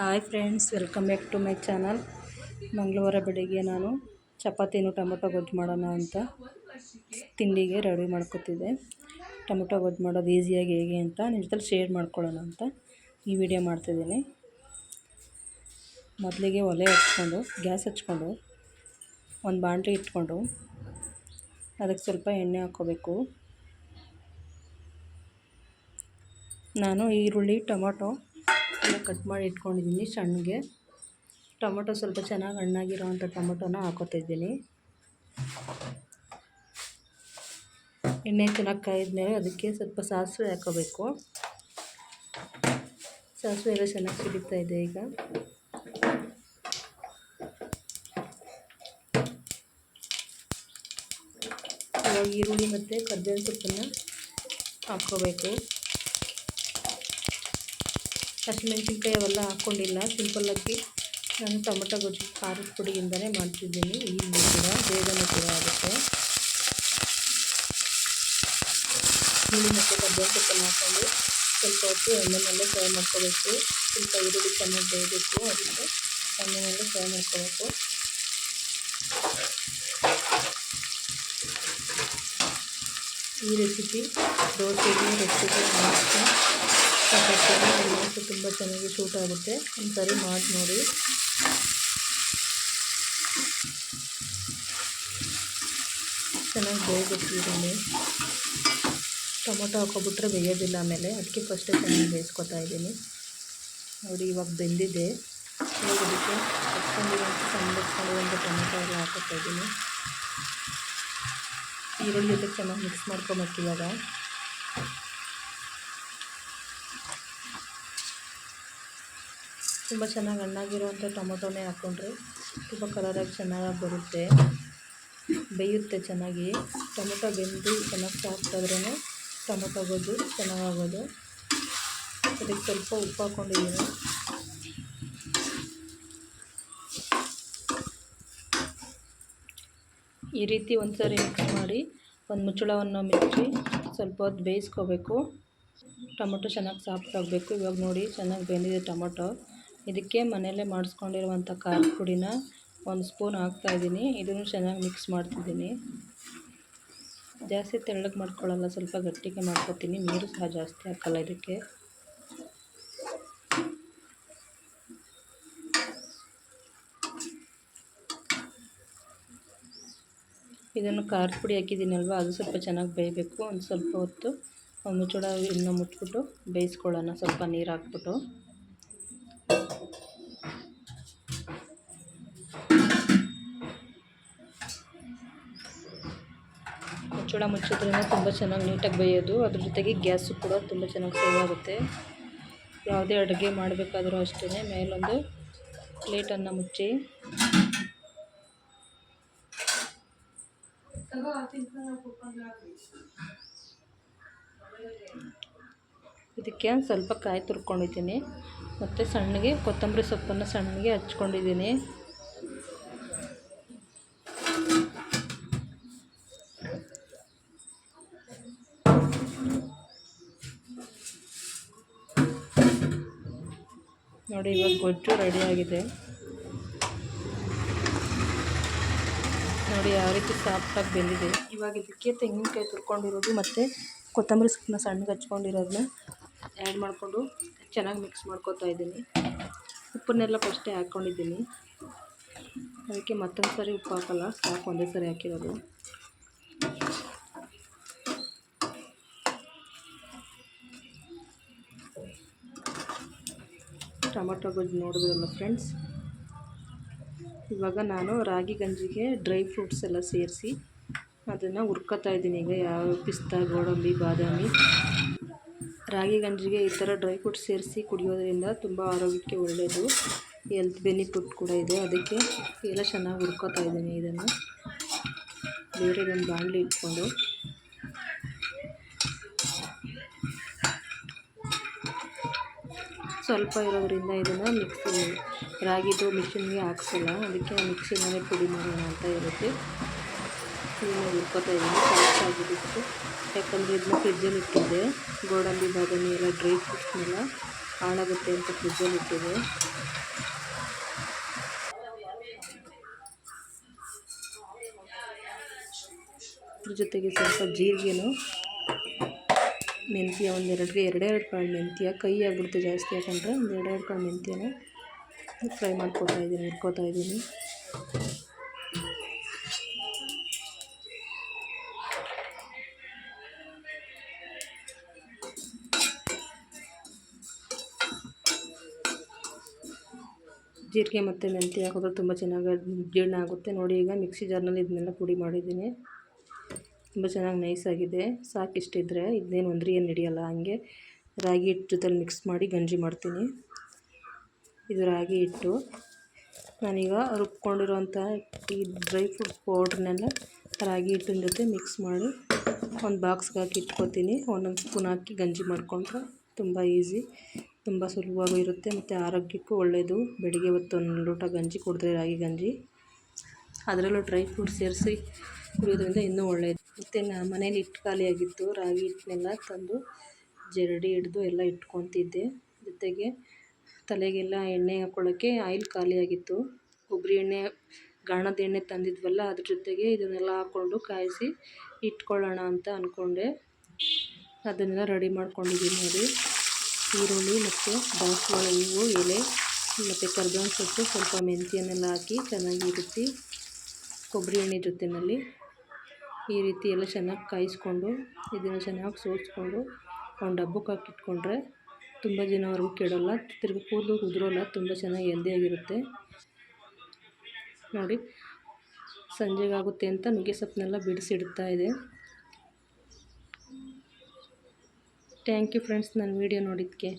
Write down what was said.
Hi friends, welcome back to my channel. ಮಂಗಳವಾರ ಬೆಳಿಗ್ಗೆ ನಾನು ಚಪಾತಿನೂ ಟೊಮೊಟೊ ಗೊಜ್ಜು ಮಾಡೋಣ ಅಂತ ತಿಂಡಿಗೆ ರೆಡಿ ಮಾಡ್ಕೋತಿದ್ದೆ. ಟೊಮೊಟೊ ಗೊಜ್ಜು ಮಾಡೋದು ಈಸಿಯಾಗಿ ಹೇಗೆ ಅಂತ ನಿಮ್ಮ ಜೊತೆ ಶೇರ್ ಮಾಡ್ಕೊಳ್ಳೋಣ ಅಂತ ಈ ವಿಡಿಯೋ ಮಾಡ್ತಿದ್ದೀನಿ. ಮೊದಲಿಗೆ ಒಲೆ ಹಚ್ಕೊಂಡು, ಗ್ಯಾಸ್ ಹಚ್ಕೊಂಡು, ಒಂದು ಬಾಣಲಿ ಇಟ್ಕೊಂಡು ಅದಕ್ಕೆ ಸ್ವಲ್ಪ ಎಣ್ಣೆ ಹಾಕ್ಕೋಬೇಕು. ನಾನು ಈರುಳ್ಳಿ, ಟೊಮೊಟೊ ಕಟ್ ಮಾಡಿ ಇಟ್ಕೊಂಡಿದ್ದೀನಿ ಸಣ್ಣಗೆ. ಟೊಮೊಟೊ ಸ್ವಲ್ಪ ಚೆನ್ನಾಗಿ ಹಣ್ಣಾಗಿರೋ ಅಂಥ ಟೊಮೊಟೊನ ಹಾಕೋತಿದ್ದೀನಿ ಎಣ್ಣೆ ಚೆನ್ನಾಗಿ ಕಾಯಿದ್ಮೇಲೆ ಅದಕ್ಕೆ ಸ್ವಲ್ಪ ಸಾಸಿವೆ ಹಾಕೋಬೇಕು. ಸಾಸಿವೆ ಎಲ್ಲ ಚೆನ್ನಾಗಿ ಸಿಡಿತಾ ಇದೆ ಈಗ. ಈರುಳ್ಳಿ ಮತ್ತು ಕರ್ಬೇವಿನ ಸೊಪ್ಪನ್ನು ಹಾಕ್ಕೋಬೇಕು. ಹಸಿಮೆಣ್ಸಿನ್ಕಾಯಿ ಅವೆಲ್ಲ ಹಾಕ್ಕೊಂಡಿಲ್ಲ ಸಿಂಪಲ್ಲಾಗಿ ನಾನು ಟೊಮೆಟೊ ಗೊಜ್ಜು, ಖಾರದ ಪುಡಿಯಿಂದಲೇ ಮಾಡ್ತಿದ್ದೀನಿ. ಈ ಕೂಡ ಬೇಗನೆ ಕೂಡ ಆಗುತ್ತೆ. ಹುಳಿ ಮತ್ತು ಕರ್ಬೇವಿನ ಸೊಪ್ಪನ್ನು ಹಾಕ್ಕೊಂಡು ಸ್ವಲ್ಪ ಹೊತ್ತು ಎಣ್ಣೆನಲ್ಲೇ ಫ್ರೈ ಮಾಡ್ಕೋಬೇಕು. ಸ್ವಲ್ಪ ಈರುಳ್ಳಿ ಚೆನ್ನಾಗಿ ಬೇಯಬೇಕು. ಅದಕ್ಕೆ ಎಣ್ಣೆನಲ್ಲೇ ಫ್ರೈ ಮಾಡ್ಕೋಬೇಕು. ಈ ರೆಸಿಪಿ ದೋಸೆಗೆ ರೆಸಿಪಿ ಮಾತ್ರ ಚಪಾತಿ ತುಂಬ ಚೆನ್ನಾಗಿ ಶೂಟ್ ಆಗುತ್ತೆ. ಒಂದು ಮಾಡಿ ನೋಡಿ. ಚೆನ್ನಾಗಿ ಬೇಯಬೇಕಿದ್ದೀನಿ ಟೊಮೊಟೊ ಹಾಕೊಬಿಟ್ರೆ ಬೇಯೋದಿಲ್ಲ ಆಮೇಲೆ. ಅದಕ್ಕೆ ಫಸ್ಟೇ ಚೆನ್ನಾಗಿ ಬೇಯಿಸ್ಕೊತಾ ಇದ್ದೀನಿ. ನೋಡಿ, ಇವಾಗ ಬೆಂದಿದೆ. ಅದಕ್ಕೆ ಹಚ್ಕೊಂಡಿರೋಂಥ ಒಂದು ಟೊಮೊಟೊ ಎಲ್ಲ ಹಾಕೋತಾ ಇದ್ದೀನಿ. ಈರುಳ್ಳಿ ಜೊತೆ ಚೆನ್ನಾಗಿ ಮಿಕ್ಸ್ ಮಾಡ್ಕೊಬೇಕು ತುಂಬ ಚೆನ್ನಾಗಿ ಹಣ್ಣಾಗಿರುವಂಥ ಟೊಮೊಟೊನೇ ಹಾಕ್ಕೊಂಡ್ರೆ ತುಂಬ ಕಲರಾಗಿ ಚೆನ್ನಾಗಿ ಬರುತ್ತೆ. ಬೇಯುತ್ತೆ ಚೆನ್ನಾಗಿ. ಟೊಮೊಟೊ ಬೆಂದು ಚೆನ್ನಾಗಿ ಸಾಕ್ತಾದ್ರೂ ಟೊಮೊಟೊ ಗೊಜ್ಜು ಚೆನ್ನಾಗಾಗೋದು ಅದಕ್ಕೆ ಸ್ವಲ್ಪ ಉಪ್ಪು ಹಾಕ್ಕೊಂಡಿದ್ದೀನಿ ಈ ರೀತಿ ಒಂದು ಮಿಕ್ಸ್ ಮಾಡಿ ಒಂದು ಮುಚ್ಚಳವನ್ನು ಮಿಚ್ಚಿ ಸ್ವಲ್ಪ ಹೊತ್ತು ಬೇಯಿಸ್ಕೋಬೇಕು. ಟೊಮೊಟೊ ಚೆನ್ನಾಗಿ ಸಾಫ್ಟ್ ಆಗಬೇಕು. ಇವಾಗ ನೋಡಿ ಚೆನ್ನಾಗಿ ಬೆಂದಿದೆ ಟೊಮೊಟೊ. ಇದಕ್ಕೆ ಮನೆಯಲ್ಲೇ ಮಾಡಿಸ್ಕೊಂಡಿರುವಂಥ ಖಾರದ ಪುಡಿನ ಒಂದು ಸ್ಪೂನ್ ಹಾಕ್ತಾಯಿದ್ದೀನಿ ಇದನ್ನು ಚೆನ್ನಾಗಿ ಮಿಕ್ಸ್ ಮಾಡ್ತಿದ್ದೀನಿ. ಜಾಸ್ತಿ ತೆಳ್ಳಗೆ ಮಾಡ್ಕೊಳ್ಳಲ್ಲ, ಸ್ವಲ್ಪ ಗಟ್ಟಿಗೆ ಮಾಡ್ಕೊತೀನಿ. ನೀರು ಸಹ ಜಾಸ್ತಿ ಹಾಕಲ್ಲ ಇದಕ್ಕೆ. ಇದನ್ನು ಖಾರದ ಪುಡಿ ಹಾಕಿದ್ದೀನಲ್ವ, ಅದು ಸ್ವಲ್ಪ ಚೆನ್ನಾಗಿ ಬೇಯಬೇಕು. ಒಂದು ಸ್ವಲ್ಪ ಹೊತ್ತು, ಒಂದು ಮುಚ್ಚಳ ಇನ್ನೂ ಮುಚ್ಚಿಬಿಟ್ಟು ಬೇಯಿಸ್ಕೊಳ್ಳೋಣ. ಸ್ವಲ್ಪ ನೀರು ಹಾಕ್ಬಿಟ್ಟು. ಮುಚ್ಚಳ ಮುಚ್ಚಿದ್ರಿಂದ ತುಂಬ ಚೆನ್ನಾಗಿ ನೀಟಾಗಿ ಬೇಯೋದು. ಅದ್ರ ಜೊತೆಗೆ ಗ್ಯಾಸು ಕೂಡ ತುಂಬ ಚೆನ್ನಾಗಿ ಸೇವ್ ಆಗುತ್ತೆ. ಯಾವುದೇ ಅಡುಗೆ ಮಾಡಬೇಕಾದ್ರೂ ಅಷ್ಟೇ ಮೇಲೊಂದು ಪ್ಲೇಟನ್ನು ಮುಚ್ಚಿ. ಇದಕ್ಕೆ ಸ್ವಲ್ಪ ಕಾಯಿ ತುರ್ಕೊಂಡಿದ್ದೀನಿ. ಮತ್ತು ಸಣ್ಣಗೆ ಕೊತ್ತಂಬರಿ ಸೊಪ್ಪನ್ನು ಸಣ್ಣಗೆ ಹಚ್ಕೊಂಡಿದ್ದೀನಿ. ನೋಡಿ, ಇವಾಗ ಗೊಜ್ಜು ರೆಡಿಯಾಗಿದೆ ನೋಡಿ, ಯಾವ ರೀತಿ ಸಾಫ್ಟಾಗಿ ಬೆಂದಿದೆ. ಇವಾಗ ಇದಕ್ಕೆ ತೆಂಗಿನಕಾಯಿ ತುರ್ಕೊಂಡಿರೋದು ಮತ್ತು ಕೊತ್ತಂಬರಿ ಸೊಪ್ಪನ್ನ ಸಣ್ಣಗೆ ಹಚ್ಕೊಂಡಿರೋದನ್ನ ಆ್ಯಡ್ ಮಾಡಿಕೊಂಡು ಚೆನ್ನಾಗಿ ಮಿಕ್ಸ್ ಮಾಡ್ಕೊತಾ ಇದ್ದೀನಿ. ಉಪ್ಪನ್ನೆಲ್ಲ ಫಸ್ಟೇ ಹಾಕ್ಕೊಂಡಿದ್ದೀನಿ ಅದಕ್ಕೆ ಮತ್ತೊಂದು ಸರಿ ಉಪ್ಪು ಹಾಕಲ್ಲ, ಸಾಕು ಒಂದೇ ಸರಿ ಹಾಕಿರೋದು. ಟೊಮೊಟೊ ಗೊಜ್ಜು ನೋಡಿದ್ರಲ್ಲ ಫ್ರೆಂಡ್ಸ್ ಇವಾಗ ನಾನು ರಾಗಿ ಗಂಜಿಗೆ ಡ್ರೈ ಫ್ರೂಟ್ಸ್ ಎಲ್ಲ ಸೇರಿಸಿ ಅದನ್ನು ಹುರ್ಕೋತಾ ಇದ್ದೀನಿ. ಈಗ ಯಾವ ಪಿಸ್ತಾ, ಗೋಡಂಬಿ, ಬಾದಾಮಿ. ರಾಗಿ ಗಂಜಿಗೆ ಈ ಥರ ಡ್ರೈ ಫ್ರೂಟ್ಸ್ ಸೇರಿಸಿ ಕುಡಿಯೋದ್ರಿಂದ ತುಂಬ ಆರೋಗ್ಯಕ್ಕೆ ಒಳ್ಳೆಯದು ಹೆಲ್ತ್ ಬೆನಿಫಿಟ್ ಕೂಡ ಇದೆ. ಅದಕ್ಕೆ ಎಲ್ಲ ಚೆನ್ನಾಗಿ ಹುರ್ಕೋತಾ ಇದ್ದೀನಿ ಇದನ್ನು. ಬೇರೆದೊಂದು ಬಾಣಲಿ ಇಟ್ಕೊಂಡು. ಸ್ವಲ್ಪ ಇರೋದರಿಂದ ಇದನ್ನು ಮಿಕ್ಸಿ ರಾಗಿದು ಮಿಷಿನ್ಗೆ ಹಾಕ್ಸಲ್ಲ. ಅದಕ್ಕೆ ಮಿಕ್ಸಿನಲ್ಲೇ ಪುಡಿ ಮಾಡೋಣ ಅಂತ ಇರುತ್ತೆ. ಇದನ್ನು ಹುರ್ಕೋತಾ ಇದ್ದೀನಿ ಸಾಫ್ಟ್ ಆಗಿಬಿಟ್ಟು ಯಾಕಂದರೆ ಇದನ್ನ ಫ್ರಿಜ್ಜಲ್ಲಿ ಇಟ್ಟಿದ್ದೆ. ಗೋಡಂಬಿ, ಬಾದಾಮಿ ಎಲ್ಲ ಡ್ರೈ ಫ್ರೂಟ್ಸ್ನೆಲ್ಲ ಹಾಳಾಗುತ್ತೆ ಅಂತ ಫ್ರಿಜ್ಜಲ್ಲಿ ಇಟ್ಟಿದೆ ಅದ್ರ ಜೊತೆಗೆ ಸ್ವಲ್ಪ ಜೀರಿಗೆನೂ ಮೆಂತ್ಯ ಒಂದು ಎರಡು ಎರಡೆರಡು ಕಾಳು ಮೆಂತ್ಯ, ಕೈ ಆಗ್ಬಿಡುತ್ತೆ ಜಾಸ್ತಿ ಹಾಕೊಂಡ್ರೆ ಒಂದು ಎರಡೆರಡು ಕಾಳು ಮೆಂತ್ಯನ ಫ್ರೈ ಮಾಡ್ಕೊತಾ ಇದ್ದೀನಿ, ಹುರ್ಕೋತಾ ಇದ್ದೀನಿ. ಜೀರಿಗೆ ಮತ್ತು ಮೆಂತ್ಯ ಹಾಕಿದ್ರೆ ತುಂಬ ಚೆನ್ನಾಗಿ ಜೀರ್ಣ ಆಗುತ್ತೆ. ನೋಡಿ, ಈಗ ಮಿಕ್ಸಿ ಜಾರ್ನಲ್ಲಿ ಇದನ್ನೆಲ್ಲ ಪುಡಿ ಮಾಡಿದ್ದೀನಿ. ತುಂಬ ಚೆನ್ನಾಗಿ ನೈಸಾಗಿದೆ ಸಾಕಿಷ್ಟಿದ್ರೆ ಇದನ್ನೇನು ಅಂದರೆ ಏನು ಹಿಡಿಯಲ್ಲ, ಹಂಗೆ ರಾಗಿ ಹಿಟ್ಟು ಜೊತೆಲಿ ಮಿಕ್ಸ್ ಮಾಡಿ ಗಂಜಿ ಮಾಡ್ತೀನಿ. ಇದು ರಾಗಿ ಹಿಟ್ಟು. ನಾನೀಗ ರುಬ್ಕೊಂಡಿರೋಂಥ ಈ ಡ್ರೈ ಫ್ರೂಟ್ ಪೌಡ್ರನ್ನೆಲ್ಲ ರಾಗಿ ಹಿಟ್ಟಿನ ಜೊತೆ ಮಿಕ್ಸ್ ಮಾಡಿ ಒಂದು ಬಾಕ್ಸ್ಗೆ ಹಾಕಿ ಇಟ್ಕೊತೀನಿ. ಒಂದೊಂದು ಸ್ಪೂನ್ ಹಾಕಿ ಗಂಜಿ ಮಾಡಿಕೊಂಡ್ರೆ ತುಂಬ ಈಸಿ ತುಂಬ ಸುಲಭವಾಗೂ ಇರುತ್ತೆ. ಮತ್ತು ಆರೋಗ್ಯಕ್ಕೂ ಒಳ್ಳೆಯದು ಬೆಳಿಗ್ಗೆ ಹೊತ್ತು ಒಂದು ಲೋಟ ಗಂಜಿ ಕುಡಿದ್ರೆ ರಾಗಿ ಗಂಜಿ. ಅದರಲ್ಲೂ ಡ್ರೈ ಫ್ರೂಟ್ ಸೇರಿಸಿ ಕುಡಿಯೋದ್ರಿಂದ ಇನ್ನೂ ಒಳ್ಳೆಯದು ಮತ್ತು ನಾ ಮನೇಲಿ ಹಿಟ್ಟು ಖಾಲಿಯಾಗಿತ್ತು, ರಾಗಿ ಹಿಟ್ಟನ್ನೆಲ್ಲ ತಂದು ಜರಡಿ ಹಿಡ್ದು ಎಲ್ಲ ಇಟ್ಕೊತಿದ್ದೆ. ಜೊತೆಗೆ ತಲೆಗೆಲ್ಲ ಎಣ್ಣೆ ಹಾಕ್ಕೊಳ್ಳೋಕ್ಕೆ ಆಯಿಲ್ ಖಾಲಿಯಾಗಿತ್ತು. ಕೊಬ್ಬರಿ ಎಣ್ಣೆ, ಗಾಣದ ಎಣ್ಣೆ ತಂದಿದ್ವಲ್ಲ, ಅದ್ರ ಜೊತೆಗೆ ಇದನ್ನೆಲ್ಲ ಹಾಕ್ಕೊಂಡು ಕಾಯಿಸಿ ಇಟ್ಕೊಳ್ಳೋಣ ಅಂತ ಅಂದ್ಕೊಂಡೆ ಅದನ್ನೆಲ್ಲ ರೆಡಿ ಮಾಡ್ಕೊಂಡಿದ್ದೀನಿ ನೋಡಿ. ಈರುಳ್ಳಿ ಮತ್ತು ದಾಸವಾಳ, ಹೂವು, ಎಲೆ, ಮತ್ತು ಕರ್ಬೇವಿನ ಸೊಪ್ಪು, ಸ್ವಲ್ಪ ಮೆಂತ್ಯನೆಲ್ಲ ಹಾಕಿ ಚೆನ್ನಾಗಿ ರುಬ್ಬಿ ಕೊಬ್ಬರಿ ಎಣ್ಣೆ ಜೊತೆಯಲ್ಲಿ ಈ ರೀತಿ ಎಲ್ಲ ಚೆನ್ನಾಗಿ ಕಾಯಿಸ್ಕೊಂಡು, ಇದನ್ನು ಚೆನ್ನಾಗಿ ಸೋಸ್ಕೊಂಡು, ಒಂದು ಡಬ್ಬಕ್ಕೆ ಹಾಕಿಟ್ಕೊಂಡ್ರೆ ತುಂಬ ದಿನವರೆಗೂ ಕೆಡೋಲ್ಲ, ತಿರ್ಗಿ ಕೂದಲು ಉದುರೋಲ್ಲ, ತುಂಬ ಚೆನ್ನಾಗಿ ಹೆಲ್ದಿಯಾಗಿರುತ್ತೆ ನೋಡಿ, ಸಂಜೆಗಾಗುತ್ತೆ ಅಂತ ನುಗ್ಗೆ ಸೊಪ್ಪನ್ನೆಲ್ಲ ಬಿಡಿಸಿಡ್ತಾ ಇದೆ. ಥ್ಯಾಂಕ್ ಯು ಫ್ರೆಂಡ್ಸ್ ನನ್ನ ವೀಡಿಯೋ ನೋಡಿದ್ದಕ್ಕೆ